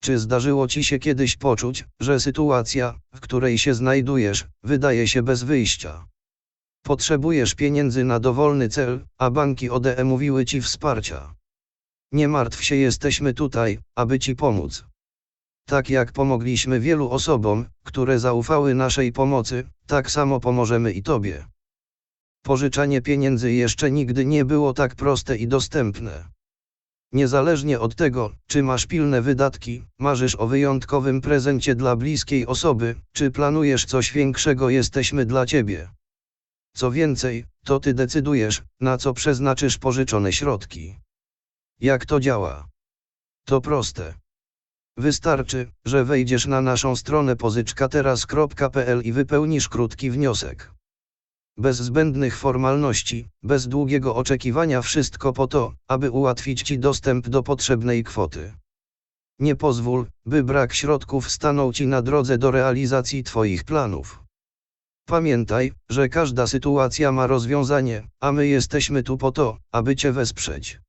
Czy zdarzyło ci się kiedyś poczuć, że sytuacja, w której się znajdujesz, wydaje się bez wyjścia? Potrzebujesz pieniędzy na dowolny cel, a banki ODE mówiły ci wsparcia. Nie martw się, jesteśmy tutaj, aby ci pomóc. Tak jak pomogliśmy wielu osobom, które zaufały naszej pomocy, tak samo pomożemy i tobie. Pożyczanie pieniędzy jeszcze nigdy nie było tak proste i dostępne. Niezależnie od tego, czy masz pilne wydatki, marzysz o wyjątkowym prezencie dla bliskiej osoby, czy planujesz coś większego, jesteśmy dla ciebie. Co więcej, to ty decydujesz, na co przeznaczysz pożyczone środki. Jak to działa? To proste. Wystarczy, że wejdziesz na naszą stronę pożyczkateraz.pl i wypełnisz krótki wniosek. Bez zbędnych formalności, bez długiego oczekiwania, wszystko po to, aby ułatwić Ci dostęp do potrzebnej kwoty. Nie pozwól, by brak środków stanął Ci na drodze do realizacji Twoich planów. Pamiętaj, że każda sytuacja ma rozwiązanie, a my jesteśmy tu po to, aby Cię wesprzeć.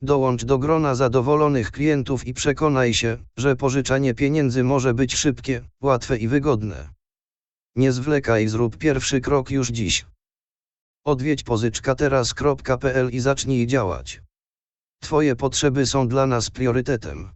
Dołącz do grona zadowolonych klientów i przekonaj się, że pożyczanie pieniędzy może być szybkie, łatwe i wygodne. Nie zwlekaj, zrób pierwszy krok już dziś. Odwiedź pożyczkateraz.pl i zacznij działać. Twoje potrzeby są dla nas priorytetem.